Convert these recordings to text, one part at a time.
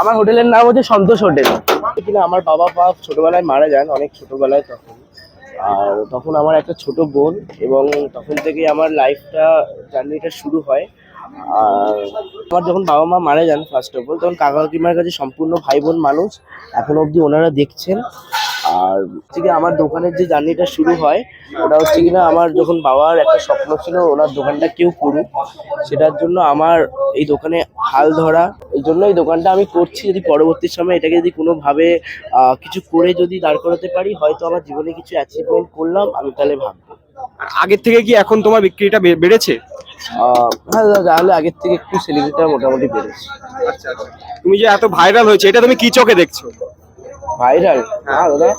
আমার হোটেলের নাম হচ্ছে সন্তোষ হোটেল। কিনা আমার বাবা মা ছোটবেলায় মারা যান, অনেক ছোটবেলায় তখন। আর তখন আমার একটা ছোট বোন এবং তখন থেকেই আমার লাইফটা, জার্নিটা শুরু হয়। আর আমার যখন বাবা মা মারা যান ফার্স্ট অফ অল তখন কাকা কাকিমার কাছে সম্পূর্ণ ভাই বোন মানুষ। এখন অবধি ওনারা দেখছেন। আর হচ্ছে কি আমার দোকানের যে জার্নিটা শুরু হয় ওটা হচ্ছে কি না আমার যখন বাবার একটা স্বপ্ন ছিল ওনার দোকানটা কেউ করুক সেটার জন্য আমার এই দোকানে হাল ধরা এই জন্য এই দোকানটা আমি করছি। যদি পরবর্তী সময় এটাকে যদি কোনোভাবে কিছু করে যদি দাঁড় করাতে পারি হয়তো আমার জীবনে কিছু অ্যাচিভমেন্ট করলাম আমি তাহলে ভাববো। আগের থেকে কি এখন তোমার বিক্রিটা বেড়েছে? হ্যাঁ তাহলে আগের থেকে একটু সেলিংটা মোটামুটি বেড়েছে। তুমি যে এত ভাইরাল হয়েছে এটা তুমি কি চোখে দেখছ? ভাইরাল হ্যাঁ দাদা।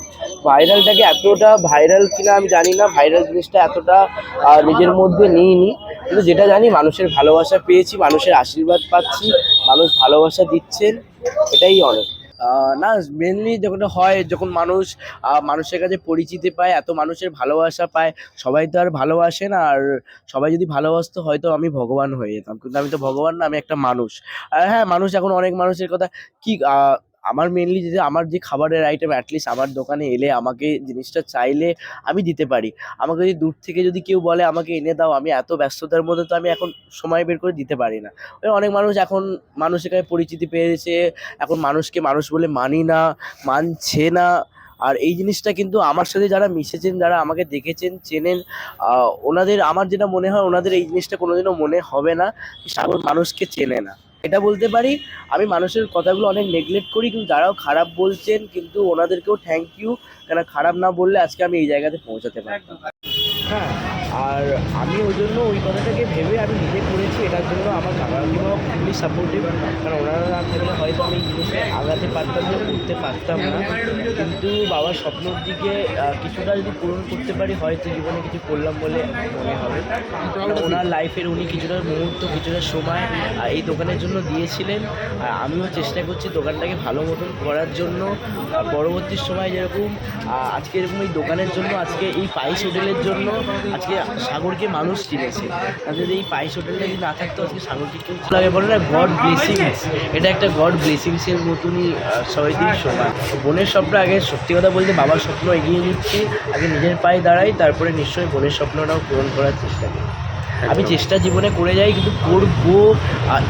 ভাইরালটাকে এতটা ভাইরাল কিনা আমি জানি না। ভাইরাল জিনিসটা এতটা নিজের মধ্যে নিইনি। কিন্তু যেটা জানি, মানুষের ভালোবাসা পেয়েছি, মানুষের আশীর্বাদ পাচ্ছি, মানুষ ভালোবাসা দিচ্ছেন, এটাই অনেক না মেনলি যখন হয়, যখন মানুষ মানুষের কাছে পরিচিতি পায়, এত মানুষের ভালোবাসা পায়, সবাই তো আর ভালোবাসে না, আর সবাই যদি ভালোবাসতো, হয়তো আমি ভগবান হয়ে যেতাম। কিন্তু আমি তো ভগবান না, আমি একটা মানুষ। আর হ্যাঁ মানুষ এখন অনেক মানুষের কথা, কি আমার মেনলি যে, আমার যে খাবারের আইটেম অ্যাটলিস্ট আমার দোকানে এলে আমাকে জিনিসটা চাইলে আমি দিতে পারি। আমাকে যদি দূর থেকে যদি কেউ বলে, আমাকে এনে দাও, আমি এত ব্যস্ততার মধ্যে তো আমি এখন সময় বের করে দিতে পারি না। অনেক মানুষ এখন মানুষের কাছে পরিচিতি পেয়েছে, এখন মানুষকে মানুষ বলে মানি না, মানছে না। আর এই জিনিসটা কিন্তু আমার সাথে যারা মিশেছেন, যারা আমাকে দেখেছেন, চেনেন ওনাদের, আমার যেটা মনে হয়, ওনাদের এই জিনিসটা কোনোদিনও মনে হবে না সাগর মানুষকে চেনে না। এটা বলতে পারি। আমি মানুষের কথাগুলো অনেক নেগলেক্ট করি, কিন্তু যারাও খারাপ বলছেন, কিন্তু ওনাদেরকেও থ্যাংক ইউ কেন খারাপ না বললে আজকে আমি এই জায়গাতে পৌঁছাতে পারতাম। হ্যাঁ আর আমি ওই জন্য ওই কথাটাকে ভেবে আমি নিজে এটার জন্য আমার কাকা কাকিমাও খুবই সাপোর্টিভ কারণ ওনারা থাকলে হয়তো আমি এই জিনিসে আগাতে পারতাম না, করতে পারতাম না। কিন্তু বাবার স্বপ্নের দিকে কিছুটা যদি পূরণ করতে পারি, হয়তো জীবনে কিছু করলাম বলে মনে হবে। ওনার লাইফের উনি কিছুটা মুহূর্ত, কিছুটা সময় এই দোকানের জন্য দিয়েছিলেন। আর আমিও চেষ্টা করছি দোকানটাকে ভালো মতন করার জন্য। পরবর্তী সময় যেরকম আজকে এরকম এই দোকানের জন্য, আজকে এই পাইস হোটেলের জন্য, আজকে সাগরকে মানুষ চিনেছে। যদি এই পাইস হোটেলটা না থাকতো আজকে সাগরকে কেউ লাগে বলে না গড ব্লেসিংস। এটা একটা গড ব্লেসিংসের মতনই আহ, সবাই দিন সমান বোনের স্বপ্ন আগে সত্যি কথা বলতে বাবার স্বপ্ন এগিয়ে নিচ্ছি। আগে নিজের পায়ে দাঁড়াই তারপরে নিশ্চয়ই বোনের স্বপ্নটাও পূরণ করার চেষ্টা করি আমি চেষ্টা জীবনে করে যাই কিন্তু করব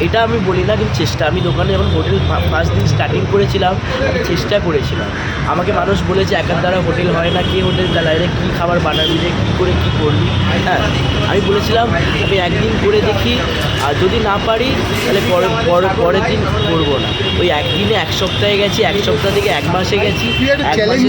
এটা আমি বলি না কিন্তু চেষ্টা। আমি দোকানে যখন হোটেল ফার্স্ট দিন স্টার্টিং করেছিলাম আমি চেষ্টা করেছিলাম। আমাকে মানুষ বলেছে একার দ্বারা হোটেল হয় না কে হোটেল চালায় রে কী খাবার বানাবি রে কী করে কী করবি? হ্যাঁ আমি বলেছিলাম আমি একদিন করে দেখি আর যদি না পারি তাহলে পরে পরে পরের দিন করব না। ওই একদিনে এক সপ্তাহে গেছি এক সপ্তাহ থেকে এক মাসে গেছি এক মাসে